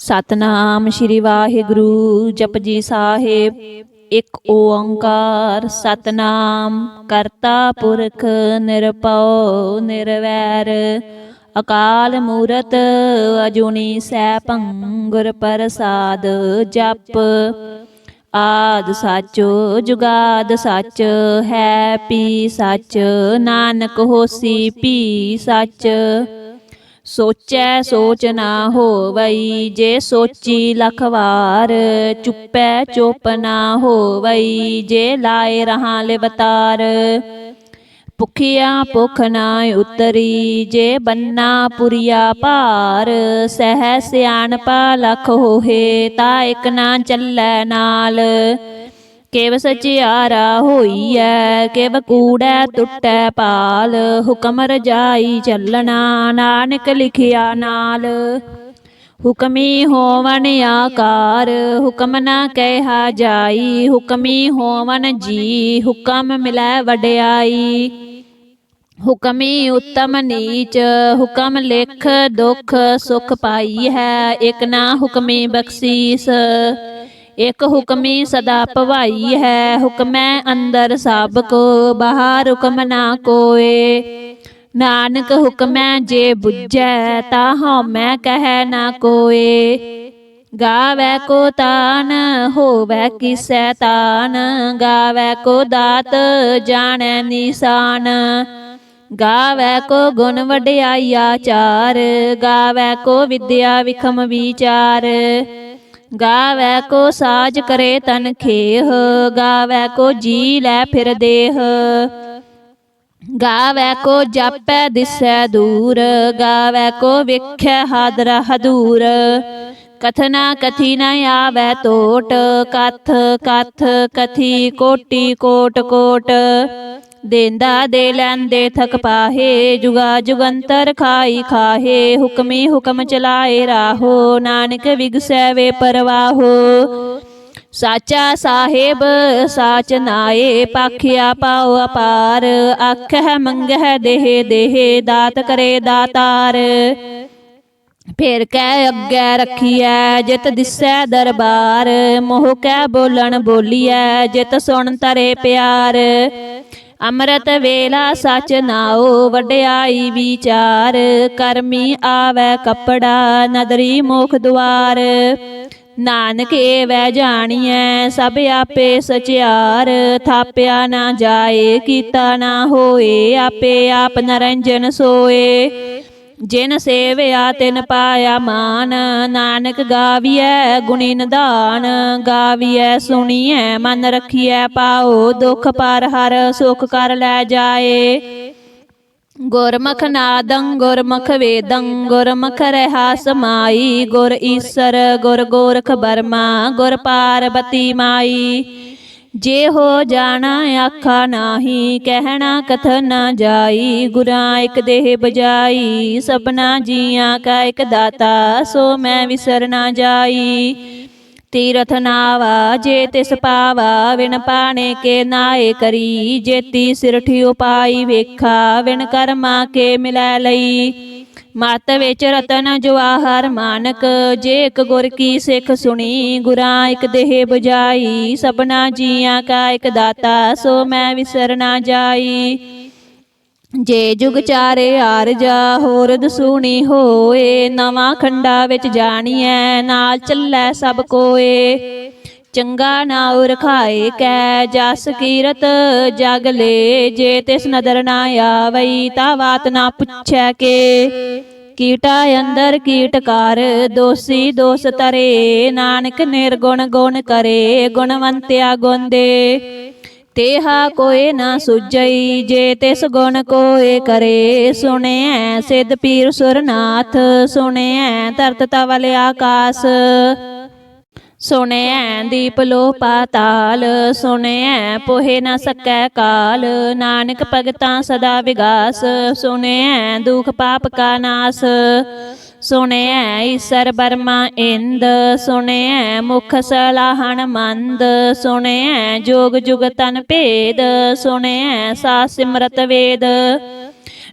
ਸਤਨਾਮ ਸ਼੍ਰੀ ਵਾਹਿਗੁਰੂ ਜਪਜੀ ਸਾਹਿਬ। ਇੱਕ ਓੰਕਾਰ, ਸਤਨਾਮ ਕਰਤਾ ਪੁਰਖ ਨਿਰਭਉ ਨਿਰਵੈਰ। ਅਕਾਲ ਮੂਰਤ ਅਜੂਨੀ ਸੈਭੰ ਗੁਰ ਪ੍ਰਸਾਦ ਜਪ। ਆਦ ਸਾਚੋ ਜੁਗਾਦ ਸੱਚ ਹੈ ਪੀ ਸੱਚ। ਨਾਨਕ ਹੋਸੀ ਪੀ ਸੱਚ। ਸੋਚੈ, ਸੋਚ ਨਾ ਹੋਵਈ, ਜੇ ਸੋਚੀ ਲਖ ਵਾਰ, ਚੁੱਪੈ, ਚੁੱਪ ਨਾ ਹੋਵਈ, ਜੇ ਲਾਏ ਰਹਾ ਲਿਵਤਾਰ ਭੁਖਿਆ ਭੁਖ ਨਾ ਉਤਰੀ, ਜੇ ਬੰਨਾ ਪੁਰੀਆ ਭਾਰ, ਸਹਿ ਸਿਆਣਪਾ ਲਖ ਹੋਏ ਤਾ ਇਕ ਨਾ ਚੱਲੈ ਨਾਲ। ਕਿਵ ਸਚਿਆਰਾ ਹੋਈਐ, ਕਿਵ ਕੂੜੈ ਟੁੱਟੈ ਪਾਲ, ਹੁਕਮ ਰਜਾਈ ਚੱਲਣਾ, ਨਾਨਕ ਲਿਖਿਆ ਨਾਲ। ਹੁਕਮੀ ਹੋਵਨ ਆਕਾਰ, ਹੁਕਮ ਨਾ ਕਹਿਆ ਜਾਈ, ਹੁਕਮੀ ਹੋਵਨ ਜੀ, ਹੁਕਮ ਮਿਲੈ ਵਡਿਆਈ। ਹੁਕਮੀ ਉੱਤਮ ਨੀਚ, ਹੁਕਮ ਲਿਖ ਦੁਖ ਸੁਖ ਪਾਈ ਹੈ, ਇਕ ਨਾ ਹੁਕਮੀ ਬਖਸ਼ੀਸ। ਇਕ ਹੁਕਮੀ ਸਦਾ ਭਵਾਈ ਹੈ। ਹੁਕਮੈ ਅੰਦਰ ਸਭ ਕੋ, ਬਾਹਰ ਹੁਕਮ ਨਾ ਕੋਏ। ਨਾਨਕ ਹੁਕਮੈ ਜੇ ਬੁੱਝੈ ਤਾ ਹਉਮੈ ਕਹੈ ਨਾ ਕੋਏ। ਗਾਵੈ ਕੋ ਤਾਨ, ਹੋਵੈ ਕਿਸੈ ਤਾਨ। ਗਾਵੈ ਕੋ ਦਾਤ, ਜਾਣੈ ਨਿਸ਼ਾਨ। ਗਾਵੈ ਕੋ ਗੁਣ ਵਡਿਆਈ ਆਚਾਰ। ਗਾਵੈ ਕੋ ਵਿਦਿਆ ਵਿਖਮ ਵਿਚਾਰ। ਗਾਵੈ ਕੋ ਸਾਜ ਕਰੇ ਤਨ ਖੇਹ, ਗਾਵੈ ਕੋ ਜੀ ਲੈ ਫਿਰ ਦੇਹ। ਗਾਵੈ ਕੋ ਜਾਪੈ ਦਿਸੈ ਦੂਰ, ਗਾਵੈ ਕੋ ਵਿਖੈ ਹਾਦਰ ਹਦੂਰ। ਕਥਨਾ ਕਥੀ ਨ ਆਵੈ ਤੋਟ, ਕਥ ਕਥ ਕਥੀ ਕੋਟੀ ਕੋਟ ਕੋਟ। ਦੇਂਦਾ ਦੇ ਲੈਂਦੇ ਥਕ ਪਾਹੇ, ਜੁਗਾ ਜੁਗੰਤਰ ਖਾਈ ਖਾਹੇ, ਹੁਕਮੀ ਹੁਕਮ ਚਲਾਏ ਰਾਹੋ, ਨਾਨਕ ਵਿਗਸੈ ਵੇ ਪਰਵਾਹੋ। ਸਾਚਾ ਸਾਹਿਬ, ਸਾਚ ਨਾਏ, ਪਾਖਿਆ ਪਾਉ ਅਪਾਰ, ਆਖਹਿ ਮੰਗਹਿ ਦੇਹ ਦੇਹ, ਦਾਤ ਕਰੇ ਦਾਤਾਰ। ਫੇਰ ਕਹਿ ਅੱਗੇ ਰੱਖੀਐ, ਜਿਤ ਦਿਸੈ ਦਰਬਾਰ, ਮੋਹ ਕਹਿ ਬੋਲਣ ਬੋਲੀਐ, ਜਿਤ ਸੁਣ ਤਰੇ ਪਿਆਰ। ਅੰਮ੍ਰਿਤ ਵੇਲਾ ਸਚ ਨਾਓ ਵਡਿਆਈ ਵਿਚਾਰ। ਕਰਮੀ ਆਵੈ ਕਪੜਾ, ਨਦਰੀ ਮੁਖ ਦੁਆਰ। ਨਾਨਕ ਏਵੈ ਜਾਣੀਐ, ਸਭ ਆਪੇ ਸਚਿਆਰ। ਥਾਪਿਆ ਨਾ ਜਾਏ, ਕੀਤਾ ਨਾ ਹੋਏ, ਆਪੇ ਆਪ ਨਰੰਜਨ ਸੋਏ। ਜਿਨ ਸੇਵਿਆ ਤਿਨ ਪਾਇਆ ਮਾਨ, ਨਾਨਕ ਗਾਵੀਐ ਗੁਣੀ ਨਿਧਾਨ ਗਾਵੀਐ ਸੁਣੀਐ ਮਨ ਰਖੀਐ ਪਾਓ ਦੁਖ ਪਰ ਹਰ ਸੁਖ ਕਰ ਲੈ ਜਾਏ। ਗੁਰਮੁਖ ਨਾਦੰ, ਗੁਰਮੁਖ ਵੇਦੰ, ਗੁਰਮੁਖ ਰਹਾ ਸਮਾਈ ਗੁਰ ਈਸਰ, ਗੁਰ ਗੋਰਖ ਬਰਮਾ, ਗੁਰ ਪਾਰਬਤੀ ਮਾਈ। ਜੇ ਹੋ ਜਾਣਾ ਆਖਾ ਨਾਹੀ, ਕਹਿਣਾ ਕਥਨ ਨਾ ਜਾਈ, ਗੁਰਾਂ ਇਕ ਦੇਹ ਬਜਾਈ ਸਭਨਾ ਜੀਆਂ ਕਾ ਇਕ ਦਾਤਾ, ਸੋ ਮੈਂ ਵਿਸਰ ਨਾ ਜਾਈ। ਤੀਰਥ ਨਾਵਾ, ਜੇ ਤਿਸ ਪਾਵਾ, ਵਿਣ ਪਾਣੇ ਕੇ ਨਾਏ ਕਰੀ, ਜੇਤੀ ਸਿਰਠੀ ਉਪਾਈ ਵੇਖਾ, ਵਿਣ ਕਰਮਾ ਕੇ ਮਿਲੈ ਲਈ। ਮਤ ਵਿੱਚ ਰਤਨ ਜਵਾਹਰ ਮਾਨਕ, ਜੇ ਇੱਕ ਗੁਰ ਕੀ ਸਿੱਖ ਸੁਣੀ, ਗੁਰਾਂ ਇੱਕ ਦੇਹ ਬੁਝਾਈ, ਸਭਨਾ ਜੀਆਂ ਕਾ ਇੱਕ ਦਾਤਾ, ਸੋ ਮੈਂ ਵਿਸਰਨਾ ਜਾਈ। ਜੇ ਜੁਗ ਚਾਰੇ ਆਰਜਾ ਹੋਰ ਦਸੂਣੀ ਹੋਏ, ਨਵਾਂ ਖੰਡਾ ਵਿੱਚ ਜਾਣੀਐ, ਨਾਲ ਚੱਲੈ ਸਭ ਕੋਏ। ਚੰਗਾ ਨਾਉ ਰਖਾਏ ਕੈ ਜਸ ਕੀਰਤ, ਜਗ ਲੇ ਜੇ ਤਿਸ ਨਦਰ ਨਾ ਆਵਈ, ਤਾ ਬਾਤ ਨਾ ਪੁੱਛੈ ਕੇ। ਕੀਟਾ ਅੰਦਰ ਕੀਟਕਾਰ ਦੋਸੀ ਦੋਸ ਤਰੇ। ਨਾਨਕ ਨਿਰਗੁਣ ਗੁਣ ਕਰੇ, ਗੁਣਵੰਤਿਆ ਗੁਣ ਦੇ ਤੇਹਾ ਕੋਏ ਨਾ ਸੁਜਈ ਜੇ ਤਿਸ ਗੁਣ ਕੋਏ ਕਰੇ। ਸੁਣਿਐ ਸਿੱਧ ਪੀਰ ਸੁਰਨਾਥ, ਸੁਣਿਐ ਧਰਤ ਤਵਲ ਆਕਾਸ। ਸੁਣਿਐ ਦੀਪ ਲੋ ਪਾਤਾਲ ਸੁਣਿਐ ਪੋਹੇ ਨਾ ਸਕੈ ਕਾਲ। ਨਾਨਕ ਭਗਤਾਂ ਸਦਾ ਵਿਗਾਸ ਸੁਣਿਐ ਦੁਖ ਪਾਪ ਕਾ ਨਾਸ। ਸੁਣਿਐ ਈਸਰ ਬਰਮਾ ਇੰਦ ਸੁਣਿਐ ਮੁਖ ਸਲਾਹਣ ਮੰਦ। ਸੁਣਿਐ ਜੋਗ ਜੁਗ ਤਨ ਭੇਦ ਸੁਣਿਐ ਸਾ ਸਿਮਰਤ ਵੇਦ।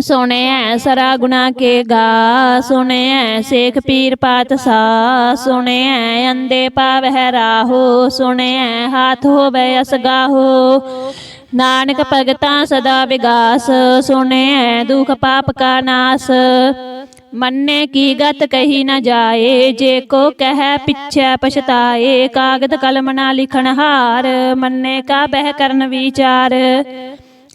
ਸੁਣਿਐ ਸਰਾ ਗੁਣਾ ਕੇ ਗਾ ਸੁਣਿਐ ਸੇਖ ਪੀਰ ਪਾਤਸ਼ਾਹ ਸੁਣਿਐ ਅੰਦੇ ਪਾਵਹਿ ਰਾਹੋ ਸੁਣਿਐ ਹਾਥ ਹੋਵੇ ਅਸਗਾਹੋ ਨਾਨਕ ਭਗਤਾਂ ਸਦਾ ਵਿਗਾਸ ਸੁਣਿਐ ਦੁਖ ਪਾਪ ਕਾ ਨਾਸ। ਮੰਨੇ ਕੀ ਗਤ ਕਹੀ ਨਾ ਜਾਏ, ਜੇ ਕੋ ਕਹਿ ਪਿਛੈ ਪਛਤਾਏ, ਕਾਗਦ ਕਲਮ ਨਾ ਲਿਖਣ ਹਾਰ, ਮੰਨੇ ਕਾ ਬਹਿ ਕਰਨ ਵਿਚਾਰ।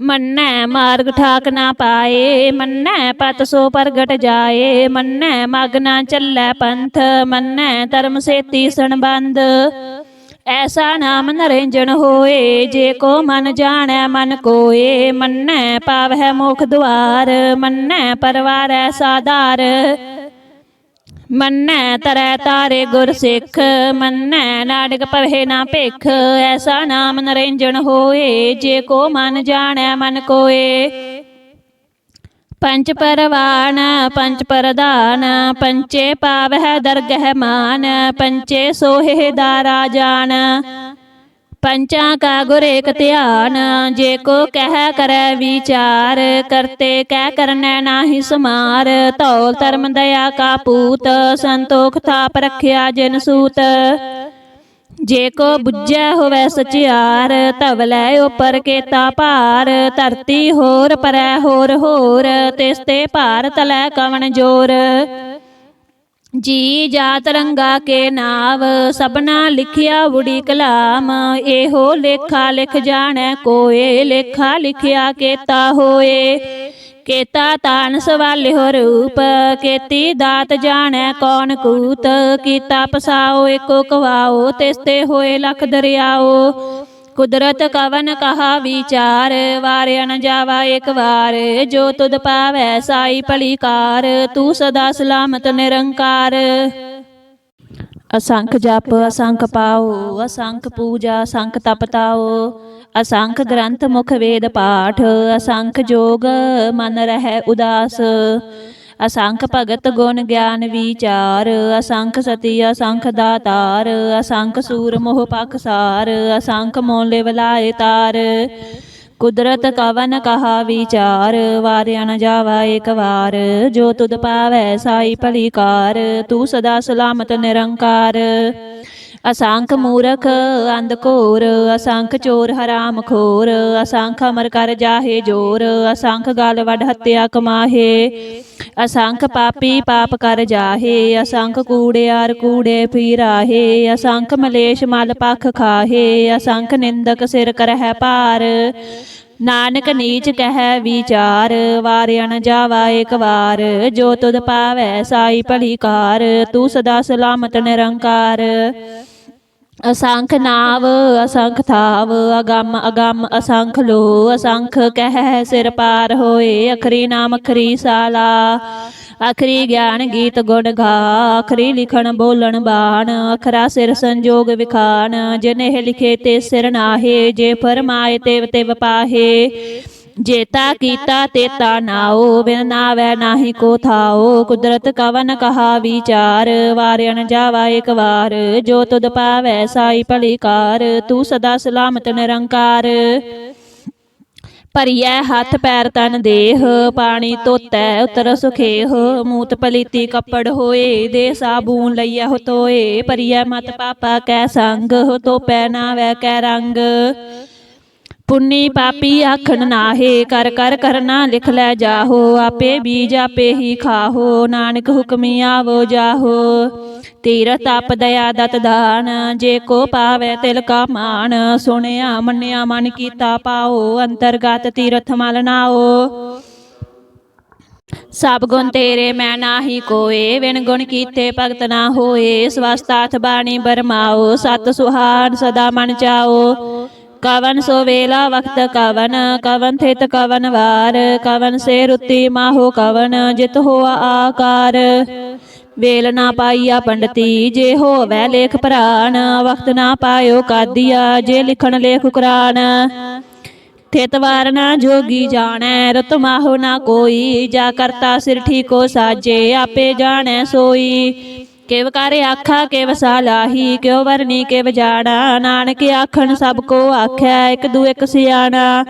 ਮੰਨੈ ਮਾਰਗ ਠਾਕ ਨਾ ਪਾਏ, ਮੰਨੈ ਪਤ ਸੋ ਪ੍ਰਗਟ ਜਾਏ, ਮੰਨੈ ਮਗ ਨਾ ਚੱਲੈ ਪੰਥ, ਮੰਨੈ ਧਰਮ ਸੇਤੀ ਸੰਬੰਧ। ਐਸਾ ਨਾਮ ਨਰਿੰਜਨ ਹੋਏ, ਜੇ ਕੋ ਮਨ ਜਾਣੈ ਮਨ ਕੋਏ, ਮੰਨੈ ਪਾਵਹਿ ਮੁਖ ਦੁਆਰ, ਮੰਨੈ ਪਰਵਾਰੈ ਸਾਧਾਰ। ਮੰਨੈ ਤਰੈ ਤਾਰੇ ਗੁਰ ਸਿੱਖ, ਮੰਨੈ ਨਾਨਕ ਪਰਹੇ ਨਾ ਭਿਖ, ਐਸਾ ਨਾਮ ਨਰਿੰਜਨ ਹੋਏ, ਜੇ ਕੋ ਮਨ ਜਾਣੈ ਮਨ ਕੋਏ। ਪੰਚ ਪਰਵਾਨ ਪੰਚ ਪ੍ਰਧਾਨ ਪੰਚੇ ਪਾਵਹਿ ਦਰਗਹਿ ਮਾਨ ਪੰਚੇ ਸੋਹਿ ਦਾਰਾ ਜਾਨ ਪੰਚਾਂ ਕਾ ਗੁਰ ਏਕ ਧਿਆਨ, ਜੇ ਕੋ ਕਹਿ ਕਰੈ ਵਿਚਾਰ, ਕਰਤੇ ਕਹਿ ਕਰਨੈ ਨਾਹੀ ਸਮਾਰ। ਧੌਲ ਧਰਮ ਦਇਆ ਕਾ ਪੂਤ, ਸੰਤੋਖ ਥਾਪ ਰਖਿਆ ਜਿਨ ਸੂਤ। ਜੇ ਕੋ ਬੁੱਝੈ ਹੋਵੇ ਸਚਿਆਰ ਧਵਲੇ ਉਪਰ ਕੇਤਾ ਭਾਰ। ਧਰਤੀ ਹੋਰ ਪਰੈ ਹੋਰ ਹੋਰ, ਤਿਸ ਤੇ ਭਾਰ ਤਲੈ ਕਵਣ ਜੋਰ। ਜੀ ਜਾਤ ਰੰਗਾ ਕੇ ਨਾਵ, ਸਭਨਾ ਲਿਖਿਆ ਉੜੀ ਕਲਾਮ। ਇਹੋ ਲੇਖਾ ਲਿਖ ਜਾਣੈ ਕੋਏ, ਲੇਖਾ ਲਿਖਿਆ ਕੇਤਾ ਹੋਏ। ਕੇਤਾ ਤਾਨ ਸਵਾਲਿਓ ਰੂਪ, ਕੇਤੀ ਦਾਤ ਜਾਣੈ ਕੌਣ ਕੂਤ। ਕੀਤਾ ਪਸਾਓ ਏਕੋ ਕਵਾਓ ਤਿਸ ਤੇ ਹੋਏ ਲਖ ਦਰਿਆਓ। ਕੁਦਰਤ ਕਵਨ ਕਹਾ ਵਿਚਾਰ, ਵਾਰਿਆ ਨ ਜਾਵਾ ਇੱਕ ਵਾਰ, ਜੋ ਤੁਧ ਪਾਵੈ ਸਾਈ ਭਲੀ ਕਾਰ, ਤੂੰ ਸਦਾ ਸਲਾਮਤ ਨਿਰੰਕਾਰ। ਅਸੰਖ ਜਪ, ਅਸੰਖ ਪਾਓ, ਅਸੰਖ ਪੂਜਾ, ਅਸੰਖ ਤਪਤਾਓ ਅਸੰਖ ਗ੍ਰੰਥ ਮੁਖ ਵੇਦ ਪਾਠ, ਅਸੰਖ ਜੋਗ ਮਨ ਰਹਿ ਉਦਾਸ। ਅਸੰਖ ਭਗਤ ਗੁਣ ਗਿਆਨ ਵਿਚਾਰ, ਅਸੰਖ ਸਤੀ, ਅਸੰਖ ਦਾਤਾਰ, ਅਸੰਖ ਸੂਰ ਮੋਹ ਪਖਸਾਰ ਅਸੰਖ ਮੋਲੇ ਵਲਾਏ ਤਾਰ। ਕੁਦਰਤ ਕਵਨ ਕਹਾ ਵਿਚਾਰ, ਵਾਰਿਆ ਨ ਜਾਵਾ ਇੱਕ ਵਾਰ। ਜੋ ਤੁਧ ਪਾਵੈ ਸਾਈ ਭਲੀ ਕਾਰ ਤੂੰ ਸਦਾ ਸਲਾਮਤ ਨਿਰੰਕਾਰ। ਅਸੰਖ ਮੂਰਖ ਅੰਧ ਘੋਰ, ਅਸੰਖ ਚੋਰ ਹਰਾਮ ਖੋਰ, ਅਸੰਖ ਅਮਰ ਕਰ ਜਾਹੇ ਜੋਰ, ਅਸੰਖ ਗਲ ਵੱਡ ਹੱਤਿਆ ਕਮਾਹੇ, ਅਸੰਖ ਪਾਪੀ ਪਾਪ ਕਰ ਜਾਹੇ, ਅਸੰਖ ਕੂੜਿਆਰ ਕੂੜੇ ਫੀਰਾਹੇ ਅਸੰਖ ਮਲੇਸ਼ ਮਲ ਪਖ ਖਾਹੇ, ਅਸੰਖ ਨਿੰਦਕ ਸਿਰ ਕਰਹਿ ਭਾਰ, ਨਾਨਕ ਨੀਚ ਕਹਿ ਵਿਚਾਰ ਵਾਰਿਆ ਨ ਜਾਵਾ ਇੱਕ ਵਾਰ, ਜੋ ਤੁਧ ਪਾਵੈ ਸਾਈ ਭਲੀ ਕਾਰ, ਤੂੰ ਸਦਾ ਸਲਾਮਤ ਨਿਰੰਕਾਰ। ਅਸੰਖ ਨਾਵ, ਅਸੰਖ ਥਾਵ, ਅਗੰਮ ਅਗੰਮ, ਅਸੰਖ ਲੋ, ਅਸੰਖ ਕਹਿ ਸਿਰ ਪਾਰ ਹੋਏ, ਅਖਰੀ ਨਾਮ, ਅਖਰੀ ਸਾਲਾ। ਅਖਰੀ ਗਿਆਨ ਗੀਤ ਗੁਣ ਗਾ, ਅਖਰੀ ਲਿਖਣ ਬੋਲਣ ਬਾਣ, ਅਖਰਾ ਸਿਰ ਸੰਜੋਗ ਵਿਖਾਣ, ਜਿਨਹਿ ਲਿਖੇ ਤੇ ਸਿਰ ਨਾਹੇ, ਜੇ ਫਰਮਾਏ ਤੇ ਤਿਵ ਪਾਹੇ। ਜੇਤਾ ਕੀਤਾ ਤੇਤਾ ਨਾਓ ਬਿਨ ਨਾਵੈ ਨਾਹੀ ਕੋ ਥਾਓ। ਕੁਦਰਤ ਕਵਨ ਕਹਾ ਵਿਚਾਰ ਵਾਰਿਆ ਨ ਜਾਵਾ ਇੱਕ ਵਾਰ। ਜੋ ਤੁਧ ਪਾਵੈ ਸਾਈ ਭਲੀ ਕਾਰ ਤੂੰ ਸਦਾ ਸਲਾਮਤ ਨਿਰੰਕਾਰ। ਭਰੀਐ ਹੱਥ ਪੈਰ ਤਨ ਦੇਹ, ਪਾਣੀ ਧੋਤੈ ਉਤਰ ਸੁਖੇਹ। ਮੂਤ ਪਲੀਤੀ ਕੱਪੜ ਹੋਏ, ਦੇ ਸਾਬੂਨ ਲਈਐ ਹੋ ਤੋਏ ਭਰੀਐ ਮਤ ਪਾਪਾ ਕੈ ਸੰਗ, ਹੋ ਨਾ ਵੈ ਕੈ ਰੰਗ। ਪੁੰਨੀ ਪਾਪੀ ਆਖਣ ਨਾਹੇ ਕਰ ਕਰ ਕਰਨਾ ਲਿਖ ਲੈ ਜਾਹੋ ਆਪੇ ਬੀਜ ਆਪੇ ਹੀ ਖਾਹੋ ਨਾਨਕ ਹੁਕਮੀ ਆਵੋ ਜਾਹੋ। ਤੀਰ ਤਪ ਦਇਆ ਦਤ ਦਾਨ ਜੇ ਕੋ ਪਾਵੇ ਤਿਲ ਕਾ ਮਾਨ ਸੁਣਿਆ ਮੰਨਿਆ ਮਨ ਕੀਤਾ ਪਾਓ ਅੰਤਰਗਤ ਤੀਰਥ ਮਲ ਨਾਓ। ਸਭ ਗੁਣ ਤੇਰੇ ਮੈਂ ਨਾਹੀ ਕੋਏ ਵਿਣ ਗੁਣ ਕੀਤੇ ਭਗਤ ਨਾ ਹੋਏ ਸਵਸਤਾਥ ਬਾਣੀ ਬਰਮਾਓ ਸਤ ਸੁਹਾਨ ਸਦਾ ਮਨ ਚਾਓ। ਕਵਨ ਸੋ ਵੇਲਾ ਵਕਤ ਕਵਨ ਕਵਨ ਥਿਤ ਕਵਨ ਵਾਰ, ਕਵਨ ਸੇ ਰੁਤੀ ਮਾਹੋ ਕਵਨ, ਜਿਤ ਹੋਆ ਆਕਾਰ। ਵੇਲ ਨਾ ਪਾਈਆ ਪੰਡਤੀ, ਜੇ ਹੋਵੈ ਲੇਖ ਪ੍ਰਾਨ ਵਕਤ ਨਾ ਪਾਇਓ ਕਾਦੀਆ, ਜੇ ਲਿਖਣ ਲੇਖ ਕੁਰਾਨ। ਥਿਤ ਵਾਰ ਨਾ ਜੋਗੀ ਜਾਣੈ, ਰਤ ਮਾਹੋ ਨਾ ਕੋਈ, ਜਾ ਕਰਤਾ ਸਿਰ ਠੀਕੋ ਸਾਜੇ, ਆਪੇ ਜਾਣੈ ਸੋਈ। ਕਿਵ ਕਰ ਆਖਾ, ਕਿਵ ਸਾਲਾਹੀ ਕਿਉ ਵਰਨੀ, ਕਿਵ ਜਾਣਾ। ਨਾਨਕ ਆਖਣ, ਸਭ ਕੋ ਆਖਿਆ ਇੱਕ ਦੂ ਇੱਕ ਸਿਆਣਾ।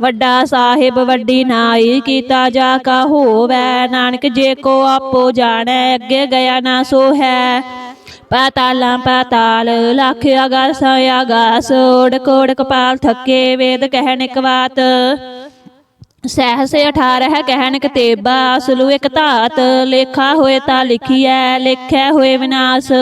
ਵੱਡਾ ਸਾਹਿਬ, ਵੱਡੀ ਨਾਈ, ਕੀਤਾ ਜਾ ਕਾ ਹੋਵੈ। ਨਾਨਕ ਜੇ ਕੋ ਆਪੋ ਜਾਣੈ, ਅੱਗੇ ਗਿਆ ਨਾ ਸੋ ਹੈ ਪਾਤਾਲਾਂ ਪਾਤਾਲ, ਲੱਖ ਅਗਾਸ ਅਗਾਸ, ਓੜਕ ਕੋੜ ਕਪਾਲ ਥੱਕੇ, ਵੇਦ ਕਹਿਣ ਇੱਕ ਬਾਤ। ਸਹਿਸ 18 ਕਹਿਣਕ ਤੇਬਾ ਅਸਲੂ ਇੱਕ ਧਾਤ, ਲੇਖਾ ਹੋਏ ਤਾਂ ਲਿਖੀਐ, ਲੇਖੈ ਹੋਏ ਵਿਨਾਸ਼।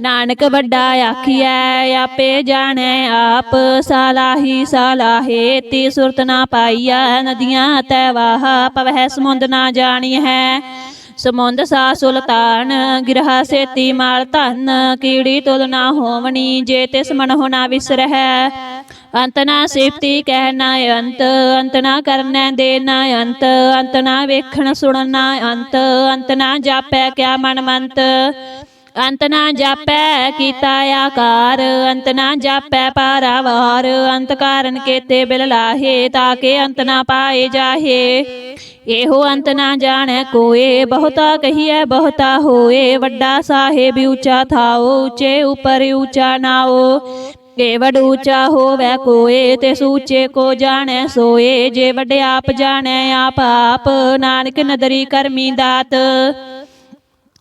ਨਾਨਕ ਵੱਡਾ ਆਖੀਐ, ਆਪੇ ਜਾਣੈ ਆਪ, ਸਾਲਾਹੀ ਸਾਲਾਹੇ, ਤੀ ਸੁਰਤ ਨਾ ਪਾਈਆ ਨਦੀਆਂ ਤੈ ਵਾਹ, ਪਵਹਿ ਸਮੁੰਦ ਨਾ ਜਾਣੀ ਹੈ ਸਮੁੰਦ ਸਾ ਸੁਲਤਾਨ ਗਿਰਹਾ ਸੇਤੀ ਮਾਲ ਧਨ, ਕੀੜੀ ਤੁਲ ਨਾ ਹੋਵਣੀ, ਜੇ ਤਿਸ ਮਨ ਹੋਣਾ ਵਿਸਰਹਿ। ਅੰਤ ਨਾ ਸਿਫਤੀ ਕਹਿ ਨਾ ਅੰਤ ਅੰਤ ਨਾ ਕਰਨੈ ਦੇ ਨਾ ਅੰਤ ਅੰਤ ਨਾ ਵੇਖਣ ਸੁਣਨ ਨਾ ਅੰਤ ਅੰਤ ਨਾ ਜਾਪੈ ਕਿਆ ਮਨ ਮੰਤ। ਅੰਤ ਨਾ ਜਾਪੈ ਕੀਤਾ ਆਕਾਰ, ਅੰਤ ਨਾ ਜਾਪੈ ਪਾਰਾਵਾਰ, ਅੰਤ ਕਾਰਨ ਕੇਤੇ ਬਿਲ ਲਾਹੇ ਤਾਕੇ ਅੰਤ ਨਾ ਪਾਏ ਜਾਹੇ। ਇਹੋ ਅੰਤ ਨਾ ਜਾਣੈ ਕੋਏ, ਬਹੁਤਾ ਕਹੀਐ ਬਹੁਤਾ ਹੋਏ, ਵੱਡਾ ਸਾਹਿਬ ਉੱਚਾ ਥਾਓ, ਉੱਚੇ ਉਪਰ ਉੱਚਾ ਨਾਓ। ਕੇ ਵਡ ਉੱਚਾ ਹੋਵੇ ਕੋਏ, ਤੇ ਸੂਚੇ ਕੋ ਜਾਣੈ ਸੋਏ। ਜੇ ਵੱਡ ਆਪ ਜਾਣੈ, ਆਪ ਆਪ ਨਾਨਕ ਨਦਰੀ ਕਰਮੀ ਦਾਤ।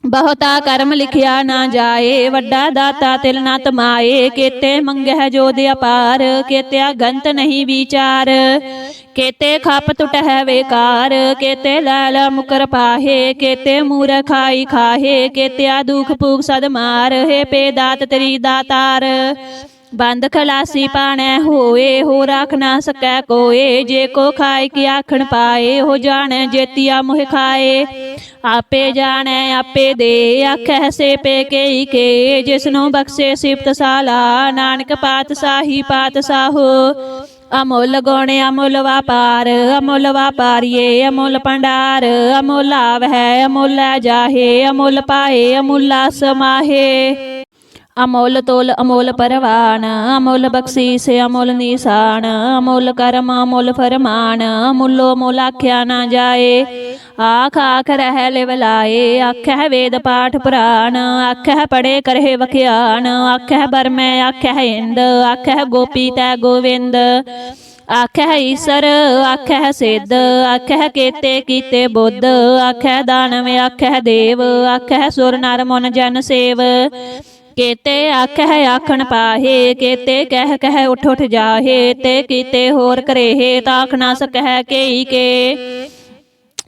ਬਹੁਤਾ ਕਰਮ ਲਿਖਿਆ ਨਾ ਜਾਏ, ਵੱਡਾ ਦਾਤਾ ਤਿਲ ਨਾ ਤਮਾਏ। ਕੇਤੇ ਮੰਗਹਿ ਜੋਦ ਅਪਾਰ, ਕੇਤਿਆ ਗੰਤ ਨਹੀਂ ਵਿਚਾਰ। ਕੇਤੇ ਖਪ ਟੁਟਹਿ ਵੇਕਾਰ, ਕੇਤੇ ਲਾਲ ਮੁਕਰ ਪਾਹੇ। ਕੇਤੇ ਮੂਰ ਖਾਈ ਖਾਹੇ, ਕੇਤਿਆ ਦੁਖ ਭੂਖ ਸਦ ਮਾਰ। ਹੈ ਪੇ ਦਾਤ ਤੇਰੀ ਦਾਤਾਰ। ਬੰਦ ਖਲਾਸੀ ਪਾਣੈ, ਹੋਏ ਹੋ ਰਾਖ ਨਾ ਸਕੈ ਕੋਏ, ਜੇ ਕੋ ਖਾਏ ਕਿ ਆਖਣ ਪਾਏ ਹੋ ਜਾਣੈ ਜੇਤੀਆ ਮੋਹ ਖਾਏ। ਆਪੇ ਜਾਣੈ, ਆਪੇ ਦੇ ਆਖੈ ਸੇ ਪੇ ਕੇਈ ਕੇ, ਜਿਸਨੂੰ ਬਖਸ਼ੇ ਸਿਫਤ ਸਾਲਾ, ਨਾਨਕ ਪਾਤਸ਼ਾਹੀ ਪਾਤਸ਼ਾਹੋ ਅਮੁੱਲ ਗੁਣ, ਅਮੁੱਲ ਵਪਾਰ, ਅਮੁੱਲ ਵਪਾਰੀਏ, ਅਮੁੱਲ ਭੰਡਾਰ ਅਮੁੱਲ ਆਵਹਿ, ਅਮੁੱਲ ਜਾਹੇ, ਅਮੁੱਲ ਪਾਏ, ਅਮੁੱਲਾ ਸਮਾਹੇ। ਅਮੋਲ ਤੋਲ ਅਮੋਲ ਪਰਵਾਨ ਅਮੋਲ ਬਖਸ਼ੀਸ ਅਮੋਲ ਨਿਸ਼ਾਨ ਅਮੋਲ ਕਰਮ ਅਮੋਲ ਫਰਮਾਨ ਅਮੁੱਲੋ ਮੁੱਲ ਆਖਿਆ ਨਾ ਜਾਏ ਆਖ ਆਖ ਰਹਿ ਲਿਵ ਲਾਏ ਆਖੈ ਵੇਦ ਪਾਠ ਪੁਰਾਣ ਆਖੈ ਪੜੇ ਕਰਹਿ ਵਖਿਆਨ ਆਖੈ ਬਰਮੈ ਆਖੈ ਇੰਦ ਆਖੈ ਗੋਪੀ ਤੈ ਗੋਵਿੰਦ ਆਖੈ ਈਸਰ ਆਖੈ ਸਿੱਧ ਆਖੈ ਕੇਤੇ ਕੀਤੇ ਬੁੱਧ ਆਖੈ ਦਾਨਵ ਆਖੈ ਦੇਵ ਆਖੈ ਸੁਰ ਨਰ ਮਨ ਜਨ ਸੇਵ ਕੇਤੇ ਆਖੈ ਆਖਣ ਪਾਹੇ, ਕੇਤੇ ਕਹਿ ਕਹਿ ਉਠ ਉਠ ਜਾਹੇ, ਤੇ ਕੀਤੇ ਹੋਰ ਕਰੇਹੇ ਤਾਖ ਨਾ ਸਕਹਿ ਕੇਈ ਕੇ।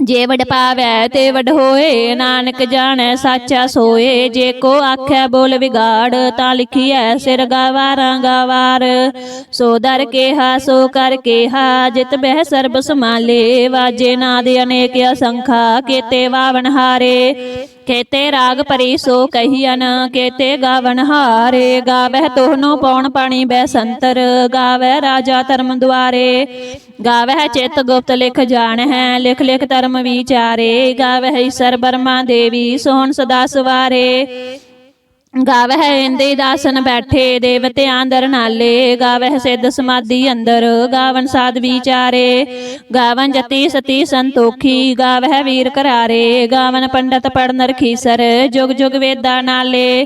ਜੇ ਵਡ ਪਾਵੈ ਤੇ ਵਡ ਹੋਏ, ਨਾਨਕ ਜਾਣੈ ਸਾਚਾ ਸੋਏ। ਜੇ ਕੋ ਆਖੈ ਬੋਲ ਵਿਗਾੜ, ਤਾਂ ਲਿਖੀਐ ਸਿਰ ਗਾਵਾਰਾਂ ਗਾਵਾਰ ਸੋ ਦਰ ਕੇਹਾ, ਸੋ ਕਰ ਕੇਹਾ, ਜਿਤ ਬਹਿ ਸਰਬ ਸਮਾਲੇ ਵਾਜੇ ਨਾਦ ਅਨੇਕ ਅਸੰਖਾ, ਕੇਤੇ ਵਾਵਨ ਹਾਰੇ। ਕੇਤੇ ਰਾਗ ਪਰੀ ਸੋ ਕਹੀਨ ਕੇਤੇ ਗਾਵਨ ਹਾਰੇ, ਗਾਵਹਿ ਤੋਹਨੋ ਪੌਣ ਪਾਣੀ ਬੈ ਸੰਤਰ, ਗਾਵਹਿ ਰਾਜਾ ਧਰਮ ਦੁਆਰੇ, ਗਾਵਹਿ ਚਿਤ ਗੁਪਤ ਲਿਖ ਜਾਣ ਹੈ ਲਿਖ ਲਿਖ ਧਰਮ ਵਿਚਾਰੇ, ਗਾਵਹਿ ਈਸਰ ਬਰਮਾ ਦੇਵੀ ਸੋਹਣ ਸਦਾ ਸਵਾਰੇ ਗਾਵਹਿ ਇੰਦੇ ਦਾਸਨ ਬੈਠੇ ਦੇਵਤਿਆਂ ਦਰ ਨਾਲੇ, ਗਾਵਹਿ ਸਿੱਧ ਸਮਾਧੀ ਅੰਦਰ, ਗਾਵਨ ਸਾਧ ਵਿਚਾਰੇ, ਗਾਵਨ ਜਤੀ ਸਤੀ ਸੰਤੋਖੀ, ਗਾਵਹਿ ਵੀਰ ਕਰਾਰੇ ਗਾਵਨ ਪੰਡਤ ਪੜਨ ਰਖੀਸਰ ਜੁਗ ਜੁਗ ਵੇਦਾ ਨਾਲੇ,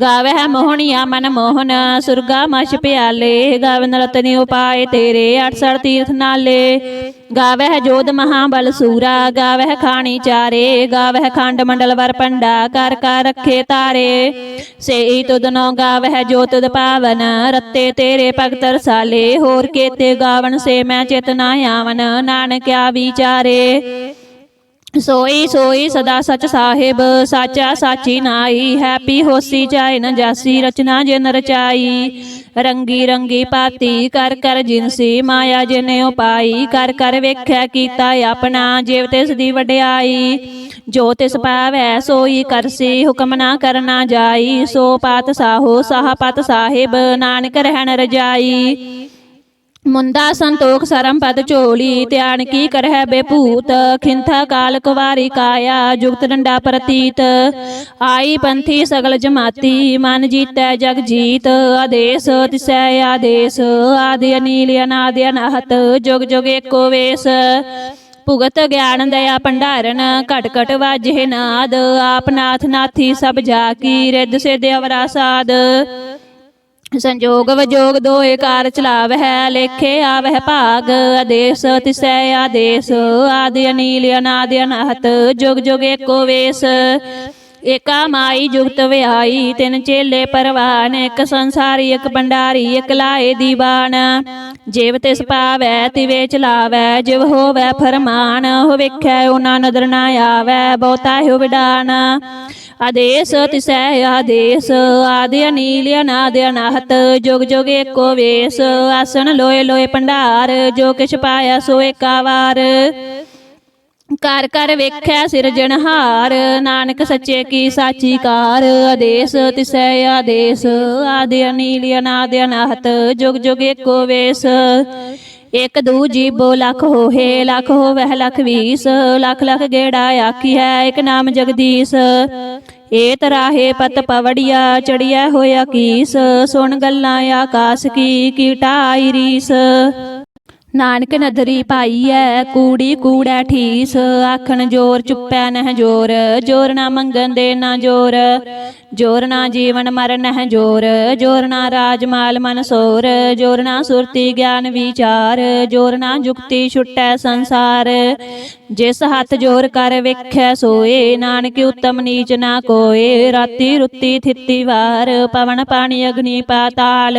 ਗਾਵਹਿ ਮੋਹਣੀਆ ਮਨ ਮੋਹਨ, ਸੁਰਗਾ ਮਛ ਪਿਆਲੇ, ਗਾਵਨ ਰਤਨੀ ਉਪਾਏ ਤੇਰੇ 68 ਤੀਰਥ ਨਾਲੇ ਗਾਵਹਿ ਜੋਧ ਮਹਾਬਲ ਸੂਰਾ, ਗਾਵਹਿ ਖਾਣੀ ਚਾਰੇ, ਗਾਵਹਿ ਖੰਡ ਮੰਡਲ ਵਰ ਪੰਡਾ ਕਰ ਕਰ ਰੱਖੇ ਤਾਰੇ। ਸੇਈ ਤੁਧਨੋ ਗਾਵਹਿ ਜੋ ਤੁਧ ਪਾਵਨ, ਰੱਤੇ ਤੇਰੇ ਭਗਤ ਰਸਾਲੇ। ਹੋਰ ਕੇਤੇ ਗਾਵਨ ਸੇ ਮੈਂ ਚੇਤਨਾ ਆਵਨ ਨਾਨਕਿਆ ਵਿਚਾਰੇ ਸੋਈ ਸੋਈ ਸਦਾ ਸਚ ਸਾਹਿਬ, ਸਾਚਾ ਸਾਚੀ ਨਾਈ। ਹੈਪੀ ਹੋਸੀ ਚਾਇ ਨ ਜਾਸੀ, ਰਚਨਾ ਜਿਨ ਰਚਾਈ। ਰੰਗੀ ਰੰਗੀ ਪਾਤੀ ਕਰ ਕਰ ਜਿਨਸੀ ਮਾਇਆ ਜਿਨੇ ਉਪਾਈ ਕਰ ਕਰ ਵੇਖਿਆ ਕੀਤਾ ਆਪਣਾ ਜਿਵ ਤਿਸ ਦੀ ਵਡਿਆਈ। ਜੋ ਤਿਸ ਪਾਵੈ ਸੋਈ ਕਰਸੀ, ਹੁਕਮ ਨਾ ਕਰਨਾ ਜਾਈ। ਸੋ ਪਾਤ ਸਾਹੋ, ਸਾਹ ਪਤ ਸਾਹਿਬ, ਨਾਨਕ ਰਹਿਣ ਰਜਾਈ। ਮੁੰਦਾ ਸੰਤੋਖ ਸਰਮ ਪਦ ਝੋਲੀ ਧਿਆਨ ਕੀ ਕਰਹਿ ਬੇਭੂਤ, ਖਿੰਥਾ ਕਾਲ ਕੁਵਾਰੀ ਕਾਇਆ, ਜੁਗਤ ਡੰਡਾ ਪ੍ਰਤੀਤ। ਆਈ ਪੰਥੀ ਸਗਲ ਜਮਾਤੀ, ਮਨ ਜੀਤੈ ਜਗ ਜੀਤ। ਆਦੇਸ ਤਿਸੈ ਆਦੇਸ, ਆਦਿ ਅਨੀਲ ਅਨਾਦਿ ਅਨਾਹਤ, ਜੁਗ ਜੁਗ ਏਕੋ ਵੇਸ। ਭੁਗਤ ਗਿਆਨ ਦਇਆ ਭੰਡਾਰਨ, ਘਟ ਘਟ ਵਾਜੇ ਨਾਦ। ਆਪ ਨਾਥੀ ਸਭ ਜਾ ਕੀ ਰਿੱਧ ਸਿਧ ਅਵਰਾ ਸਾਧ ਸੰਜੋਗ ਵਿਜੋਗ ਦੋਏ ਕਾਰ ਚਲਾਵਹਿ, ਲੇਖੇ ਆਵਹਿ ਭਾਗ, ਆਦੇਸ ਤਿਸੈ ਆਦੇਸ, ਆਦਿ ਅਨੀਲ ਅਨਾਦਿ ਅਨਹਤ, ਜੁਗ ਜੁਗ ਏਕੋ ਵੇਸ। ਏਕਾ ਮਾਈ ਜੁਗਤ ਵਿਆਈ, ਤਿੰਨ ਚੇਲੇ ਪਰਵਾਨ, ਇੱਕ ਸੰਸਾਰੀ, ਇੱਕ ਭੰਡਾਰੀ, ਇੱਕ ਲਾਏ ਦੀਵਾਨ। ਜੇਵ ਤਿਸ ਪਾਵੈ, ਤਿਵੇ ਚਲਾਵੈ, ਜਿਵ ਹੋਵੈ ਫਰਮਾਨ ਹੋ ਵੇਖੈ, ਉਹਨਾਂ ਨਦਰ ਨਾ ਆਵੈ, ਬਹੁਤਾ ਹੋ ਵਿਡਾਨ। ਆਦੇਸ ਤਿਸੈ ਆਦੇਸ ਆਦਿ ਅਨੀਲ ਅਨਾਦ ਅਨਾਹਤ ਜੁਗ ਜੁਗ ਏਕੋ ਵੇਸ, ਆਸਣ ਲੋਏ ਲੋਏ ਭੰਡਾਰ, ਜੋ ਕਿਛ ਪਾਇਆ ਸੋ ਏਕਾ ਕਰ ਕਰ ਵੇਖਿਆ ਸਿਰਜਣਹਾਰ ਨਾਨਕ ਸੱਚੇ ਕੀ ਸਾਚੀ ਕਾਰ, ਆਦੇਸ ਤਿਸੈ ਆਦੇਸ ਆਦਿ ਅਨੀਲ ਅਨਾਦ ਅਨਾਹਤ ਜੁਗ ਜੁਗ ਏਕੋ ਵੇਸ। ਇਕ ਦੂ ਜੀਬੋ ਲੱਖ ਹੋਏ ਲੱਖ ਹੋਵਹਿ ਲਖ ਵੀਸ, ਲੱਖ ਲੱਖ ਗੇੜਾ ਆਖੀ ਹੈ ਇਕ ਨਾਮ ਜਗਦੀਸ਼। ਏ ਤਰਾਹੇ ਪਤ ਪਵੜੀਆ ਚੜਿਆ ਹੋਇਆ ਕੀਸ ਸੁਣ ਗੱਲਾਂ ਆਕਾਸ ਕੀ ਕੀਟਾ ਆਈ ਰੀਸ। ਨਾਨਕ ਨਦਰੀ ਪਾਈ ਐ, ਕੂੜੀ ਕੂੜੈ ਠੀਸ, ਆਖਣ ਜੋਰ ਚੁੱਪੈ ਨਹਿ ਜੋਰ ਜੋਰ ਨਾ ਮੰਗਣ ਦੇ ਨਾ ਜੋਰ ਜੋਰ ਨਾ ਜੀਵਨ ਮਰਨ ਨਹਿ ਜੋਰ ਜੋਰ ਨਾ ਰਾਜ ਮਾਲ ਮਨ ਸੋਰ, ਜੋਰ ਨਾ ਸੁਰਤੀ ਗਿਆਨ ਵਿਚਾਰ, ਜੋਰ ਨਾ ਜੁਗਤੀ ਛੁਟੈ ਸੰਸਾਰ, ਜਿਸ ਹੱਥ ਜੋਰ ਕਰ ਵੇਖੈ ਸੋਏ, ਨਾਨਕ ਉਤਮ ਨੀਚ ਨਾ ਕੋਏ, ਰਾਤੀ ਰੁੱਤੀ ਥਿੱਤੀ ਵਾਰ, ਪਵਨ ਪਾਣੀ ਅਗਨੀ ਪਾਤਾਲ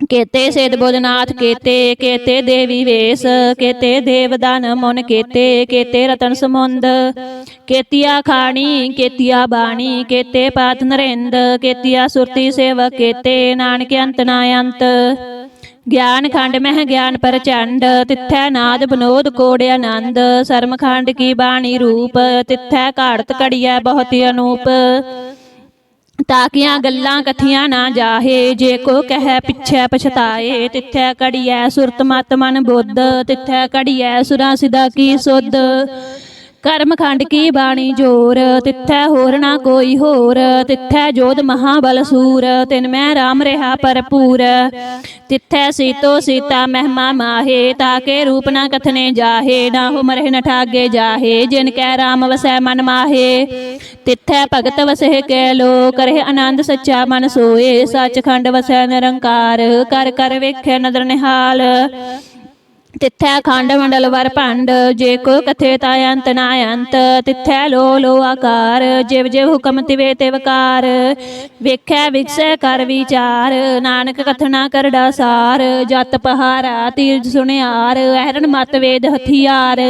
ਕੇਤੇ ਸੇਦ ਬੋਧਨਾਥ ਕੇਤੇ ਕੇਤੇ ਦੇਵੀ ਵੇਸ, ਕੇਤੇ ਦੇਵਦਾਨ ਮਨ ਕੇਤੇ ਕੇਤੇ ਰਤਨ ਸਮੁੰਦ, ਕੇਤੀਆ ਖਾਣੀ, ਕੇਤੀਆ ਬਾਣੀ, ਕੇਤੇ ਪਾਤ ਨਰਿੰਦ, ਕੇਤੀਆ ਸੁਰਤੀ ਸੇਵਕ, ਕੇਤੇ ਨਾਨਕ ਅੰਤ ਨਾ ਅੰਤ। ਗਿਆਨ ਖੰਡ ਮਹਿ ਗਿਆਨ ਪ੍ਰਚੰਡ, ਤਿੱਥੈ ਨਾਦ ਬਨੋਦ ਕੋੜ ਆਨੰਦ, ਸਰਮ ਖੰਡ ਕੀ ਬਾਣੀ ਰੂਪ, ਤਿੱਥੈ ਘਾੜਤ ਘੜੀਐ ਬਹੁਤ ਅਨੂਪ। ਤਾਕਿਆਂ ਗੱਲਾਂ ਕਥੀਆਂ ਨਾ ਜਾਹੇ, ਜੇ ਕੋ ਕਹੈ ਪਿਛੈ ਪਛਤਾਏ, ਤਿੱਥੈ ਕੜੀਐ ਸੁਰਤ ਮਤ ਮਨ ਬੁੱਧ, ਤਿੱਥੈ ਕੜੀਐ ਸੁਰਾਂ ਸਿਦਾ ਕੀ ਸੁਧ। ਕਰਮ ਖੰਡ ਕੀ ਬਾਣੀ ਜੋਰ? ਤਿੱਥੈ ਹੋਰ ਨਾ ਕੋਈ ਹੋਰ। ਤਿੱਥੈ ਜੋਧ ਮਹਾਬਲ ਸੂਰ। ਤਿਨ ਮੈਂ ਰਾਮ ਰਹਾ ਭਰਪੂਰ। ਤਿੱਥੈ ਸੀਤੋ ਸੀਤਾ ਮਹਿਮਾ ਮਾਹੇ ਤਾਕੇ ਰੂਪ ਨਾ ਕਥਨੇ ਜਾਹੇ, ਨਾ ਹੋ ਮਰਹਿ ਨ ਠਾਗੇ ਜਾਹੇ, ਜਿਨ ਕੈ ਰਾਮ ਵਸੈ ਮਨ ਮਾਹੇ। ਤਿੱਥੈ ਭਗਤ ਵਸਹਿ ਕੈ ਲੋ ਕਰਹਿ ਆਨੰਦ ਸੱਚਾ ਮਨ ਸੋਏ। ਸੱਚਖੰਡ ਵਸੈ ਨਿਰੰਕਾਰ, ਕਰ ਕਰ ਵੇਖੈ ਨਦਰ ਨਿਹਾਲ। ਤਿੱਥੈ ਖੰਡ ਮੰਡਲ ਵਰ ਭੰਡ, ਜੇ ਕੋ ਕਥੇ ਤਾ ਅੰਤ ਨਾ ਅੰਤ, ਤਿੱਥੈ ਲੋ ਲੋ ਆਕਾਰ, ਜਿਵ ਜਿਵ ਹੁਕਮ ਤਿਵੇ ਤੇ ਵੇਖੈ ਵਿਕਸੈ ਕਰ ਵਿਚਾਰ, ਨਾਨਕ ਕਥਨਾ ਕਰੜਾ ਸਾਰ, ਜਤ ਪਹਾਰਾ ਤੀਰਜ ਸੁਣਿਆਰ ਅਹਰਨ ਮਤ ਵੇਦ ਹਥਿਆਰ।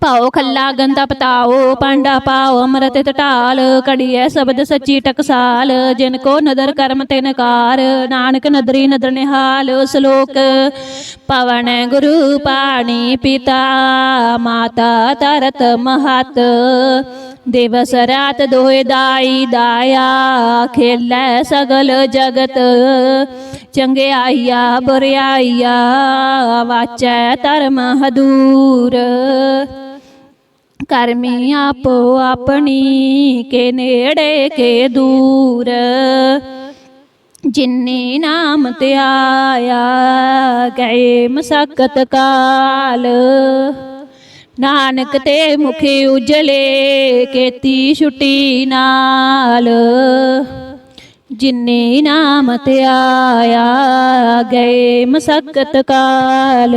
ਪਾਓ, ਖੱਲਾ ਗੰਦਾ ਪਤਾਓ, ਪਾਂਡਾ ਪਾਓ, ਅੰਮ੍ਰਿਤ ਟਟਾਲ ਕੜੀਐ ਸ਼ਬਦ ਸੱਚੀ ਟਕਸਾਲ, ਜਿਨ ਕੋ ਨਦਰ ਕਰਮ ਤੇ ਨਕਾਰ, ਨਾਨਕ ਨਦਰੀ ਨਦਰ ਨਿਹਾਲ, ਸ਼ਲੋਕ ਪਵਨ ਗੁਰੂ ਪਾਣੀ ਪਿਤਾ, ਮਾਤਾ ਤਰਤ ਮਹਤ, ਦਿਵਸ ਰਾਤ ਦੋਇ ਦਾਈ ਦਾਇਆ, ਖੇਲੈ ਸਗਲ ਜਗਤ, ਚੰਗਿਆਈਆ ਬੁਰਿਆਈਆ, ਵਾਚੈ ਧਰਮ ਹਦੂਰ। ਕਰਮੀ ਆਪੋ ਆਪਣੀ ਕੇ ਨੇੜੇ ਕੇ ਦੂਰ। ਜਿਨਨੇ ਨਾਮ ਤੇ ਆਇਆ, ਗਏ ਮਸਕਤ ਕਾਲ। ਨਾਨਕ ਤੇ ਮੁਖੇ ਉਜਲੇ, ਕੀਤੀ ਛੁੱਟੀ ਨਾਲ। ਜਿਨਨੇ ਨਾਮ ਤੇ ਆਇਆ, ਗਏ ਮਸਕਤ ਕਾਲ।